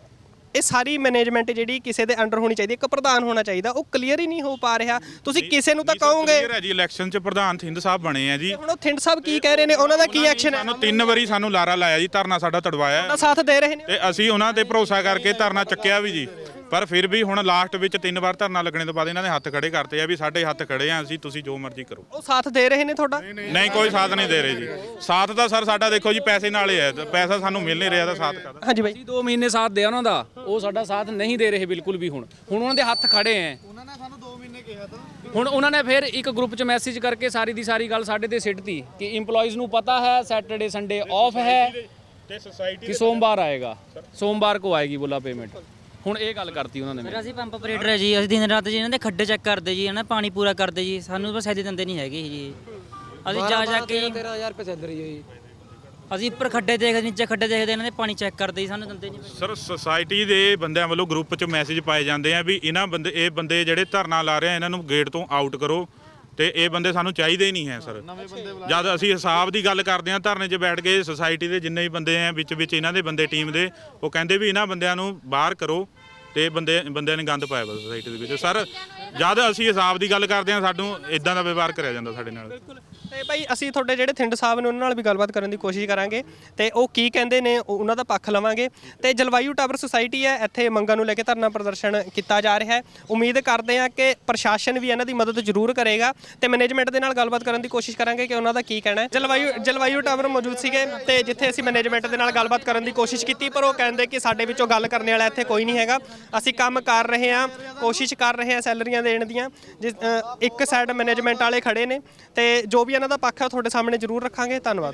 ਇਹ ਸਾਰੀ ਮੈਨੇਜਮੈਂਟ ਜਿਹੜੀ ਕਿਸੇ ਦੇ ਅੰਡਰ ਹੋਣੀ ਚਾਹੀਦੀ ਇੱਕ ਪ੍ਰਧਾਨ ਹੋਣਾ ਚਾਹੀਦਾ ਉਹ ਕਲੀਅਰ ਹੀ ਨਹੀਂ ਹੋ ਪਾ ਰਿਹਾ। ਤੁਸੀਂ ਕਿਸੇ ਨੂੰ ਤਾਂ ਕਹੋਗੇ ਕਲੀਅਰ ਹੈ ਜੀ ਇਲੈਕਸ਼ਨ 'ਚ ਪ੍ਰਧਾਨ ਥਿੰਦ ਸਾਹਿਬ ਬਣੇ ਆ ਜੀ। ਹੁਣ ਉਹ ਥਿੰਡ ਸਾਹਿਬ ਕੀ ਕਹਿ ਰਹੇ ਨੇ? ਉਹਨਾਂ ਦਾ ਕੀ ਐਕਸ਼ਨ ਹੈ? ਸਾਨੂੰ ਤਿੰਨ ਵਾਰੀ ਸਾਨੂੰ ਲਾਰਾ ਲਾਇਆ ਜੀ ਧਰਨਾ ਸਾਡਾ ਤੜਵਾਇਆ। ਸਾਥ ਦੇ ਰਹੇ ਨੇ। ਤੇ ਅਸੀਂ ਉਹਨਾਂ ਤੇ ਭਰੋਸਾ ਕਰਕੇ ਧਰਨਾ ਚੱਕਿਆ ਵੀ ਜੀ। ਪਰ ਫਿਰ ਵੀ ਹੁਣ ਲਾਸਟ ਵਿੱਚ ਤਿੰਨ ਵਾਰ ਧਰਨਾ ਲੱਗਣੇ ਤੋਂ ਬਾਅਦ ਇਹਨਾਂ ਨੇ ਹੱਥ ਖੜੇ ਕਰਤੇ ਆ ਵੀ ਸਾਡੇ ਹੱਥ ਖੜੇ ਆ ਅਸੀਂ ਤੁਸੀਂ ਜੋ ਮਰਜ਼ੀ ਕਰੋ। ਉਹ ਸਾਥ ਦੇ ਰਹੇ ਨੇ ਤੁਹਾਡਾ? ਨਹੀਂ ਕੋਈ ਸਾਥ ਨਹੀਂ ਦੇ ਰਹੇ ਜੀ। ਸਾਥ ਤਾਂ ਸਰ ਸਾਡਾ ਦੇਖੋ ਜੀ ਪੈਸੇ ਨਾਲ ਹੀ ਪੈਸਾ ਸਾਨੂੰ ਮਿਲ ਨਹੀਂ ਰਿਹਾ ਤਾਂ ਸਾਥ ਕਾਹਦਾ? ਹਾਂਜੀ ਬਾਈ। ਅਸੀਂ 2 ਮਹੀਨੇ ਸਾਥ ਦਿਆ ਉਹਨਾਂ ਦਾ ਉਹ ਸਾਡਾ ਸਾਥ ਨਹੀਂ ਦੇ ਰਹੇ ਬਿਲਕੁਲ ਵੀ ਹੁਣ। ਹੁਣ ਉਹਨਾਂ ਦੇ ਹੱਥ ਖੜੇ ਐ। ਉਹਨਾਂ ਨੇ ਸਾਨੂੰ 2 ਮਹੀਨੇ ਕਿਹਾ ਤਾਂ। ਹੁਣ ਉਹਨਾਂ ਨੇ ਫਿਰ ਇੱਕ ਗਰੁੱਪ 'ਚ ਮੈਸੇਜ ਕਰਕੇ ਸਾਰੀ ਦੀ ਸਾਰੀ ਗੱਲ ਸਾਡੇ ਤੇ ਸਿੱਟਤੀ ਕਿ EMPLOYEES ਨੂੰ ਪਤਾ ਹੈ ਸੈਟਰਡੇ ਸੰਡੇ ਆਫ ਹੈ ਤੇ ਸੋਸਾਇਟੀ ਕਿ ਸੋਮਵਾਰ ਆਏਗਾ। ਸੋਮਵਾਰ ਕੋ ਆਏਗੀ ਬੋਲਾ ਪੇਮੈਂਟ ਹੁਣ ਇਹ ਗੱਲ ਕਰਤੀ ਉਹਨਾਂ ਨੇ ਫਿਰ ਮੇਰੀ। ਅਸੀਂ ਪੰਪ ਆਪਰੇਟਰ ਹੈ ਜੀ ਅਸੀਂ ਦਿਨ ਰਾਤ ਜੀ ਇਹਨਾਂ ਦੇ ਖੱਡੇ ਚੈੱਕ ਕਰਦੇ ਜੀ ਇਹਨਾਂ ਪਾਣੀ ਪੂਰਾ ਕਰਦੇ ਜੀ ਸਾਨੂੰ ਬਸ ਐਦੇ ਦਿੰਦੇ ਨਹੀਂ ਹੈਗੇ ਜੀ। ਅਸੀਂ ਜਾ ਜਾ ਕੇ 13000 ਰੁਪਏ ਸੈਲਰੀ ਹੈ ਜੀ। ਅਸੀਂ ਉੱਪਰ ਖੱਡੇ ਦੇਖਦੇ ਨੀਚੇ ਖੱਡੇ ਦੇਖਦੇ ਇਹਨਾਂ ਦੇ ਪਾਣੀ ਚੈੱਕ ਕਰਦੇ ਜੀ ਸਾਨੂੰ ਦਿੰਦੇ ਨਹੀਂ ਸਰ ਸੁਸਾਇਟੀ ਦੇ ਬੰਦਿਆਂ ਵੱਲੋਂ ਗਰੁੱਪ 'ਚ ਮੈਸੇਜ ਪਾਏ ਜਾਂਦੇ ਆ ਵੀ ਇਹਨਾਂ ਬੰਦੇ ਇਹ ਬੰਦੇ ਜਿਹੜੇ ਧਰਨਾ ਲਾ ਰਹੇ ਆ ਇਹਨਾਂ ਨੂੰ ਗੇਟ ਤੋਂ ਆਊਟ ਕਰੋ। ਤੇ ਇਹ ਬੰਦੇ ਸਾਨੂੰ ਚਾਹੀਦੇ ਹੀ ਨਹੀਂ ਹੈ ਸਰ। ਜਦ ਅਸੀਂ ਹਿਸਾਬ ਦੀ ਗੱਲ ਕਰਦੇ ਆ ਧਰਨੇ 'ਚ ਬੈਠ ਕੇ ਸੁਸਾਇਟੀ ਦੇ ਜਿੰਨੇ ਵੀ ਬੰਦੇ ਆ ਵਿੱਚ ਵਿੱਚ ਇਹਨਾਂ ਦੇ ਬੰਦੇ ਟੀਮ ਦੇ ਉਹ ਕਹਿੰਦੇ ਵੀ ਇਹਨਾਂ ਬੰਦਿਆਂ ਨੂੰ ਬਾਹਰ ਕਰੋ ਤੇ ਬੰਦੇ ਬੰਦਿਆਂ ਨੇ ਗੰਦ ਪਾਇਆ ਵਾ ਸੁਸਾਇਟੀ ਦੇ ਵਿੱਚ। ਸਰ ਜਦ ਅਸੀਂ ਹਿਸਾਬ ਦੀ ਗੱਲ ਕਰਦੇ ਆ ਸਾਨੂੰ ਇਦਾਂ ਦਾ ਵਿਵਹਾਰ ਕਰਿਆ ਜਾਂਦਾ ਸਾਡੇ ਨਾਲ। ਤੇ ਭਾਈ ਅਸੀਂ ਤੁਹਾਡੇ ਜਿਹੜੇ ਥਿੰਡ ਸਾਹਿਬ ਨੇ ਉਹਨਾਂ ਨਾਲ ਵੀ ਗੱਲਬਾਤ ਕਰਨ ਦੀ ਕੋਸ਼ਿਸ਼ ਕਰਾਂਗੇ ਤੇ ਉਹ ਕੀ ਕਹਿੰਦੇ ਨੇ ਉਹ- ਉਹਨਾਂ ਦਾ ਪੱਖ ਲਵਾਂਗੇ। ਤੇ ਜਲਵਾਯੂ ਟਾਵਰ ਸੁਸਾਇਟੀ ਹੈ ਇੱਥੇ ਮੰਗਾਂ ਨੂੰ ਲੈ ਕੇ ਧਰਨਾ ਪ੍ਰਦਰਸ਼ਨ ਕੀਤਾ ਜਾ ਰਿਹਾ ਹੈ। ਉਮੀਦ ਕਰਦੇ ਹਾਂ ਕਿ ਪ੍ਰਸ਼ਾਸਨ ਵੀ ਇਹਨਾਂ ਦੀ ਮਦਦ ਜ਼ਰੂਰ ਕਰੇਗਾ ਤੇ ਮੈਨੇਜਮੈਂਟ ਦੇ ਨਾਲ ਗੱਲਬਾਤ ਕਰਨ ਦੀ ਕੋਸ਼ਿਸ਼ ਕਰਾਂਗੇ ਕਿ ਉਹਨਾਂ ਦਾ ਕੀ ਕਹਿਣਾ ਹੈ। ਜਲਵਾਯੂ ਜਲਵਾਯੂ ਟਾਵਰ ਮੌਜੂਦ ਸੀਗੇ ਤੇ ਜਿੱਥੇ ਅਸੀਂ ਮੈਨੇਜਮੈਂਟ ਦੇ ਨਾਲ ਗੱਲਬਾਤ ਕਰਨ ਦੀ ਕੋਸ਼ਿਸ਼ ਕੀਤੀ ਪਰ ਉਹ ਕਹਿੰਦੇ ਕਿ ਸਾਡੇ ਵਿੱਚੋਂ ਗੱਲ ਕਰਨ ਵਾਲਾ ਇੱਥੇ ਕੋਈ ਨਹੀਂ ਹੈਗਾ। ਅਸੀਂ ਕੰਮ ਕਰ ਰਹੇ ਹਾਂ ਕੋਸ਼ਿਸ਼ ਕਰ ਰਹੇ ਹਾਂ ਸੈਲਰੀਆਂ ਦੇਣ ਦੀਆਂ। ਜਿਸ ਅ, ਇੱਕ ਸਾਈਡ ਮੈਨੇਜਮੈਂਟ ਵਾਲੇ ਖੜੇ ਨੇ ਤੇ ਜੋ ਵੀ ਇਹਨਾਂ ਦਾ ਪੱਖ ਹੈ ਤੁਹਾਡੇ ਸਾਹਮਣੇ ਜ਼ਰੂਰ ਰੱਖਾਂਗੇ। ਧੰਨਵਾਦ।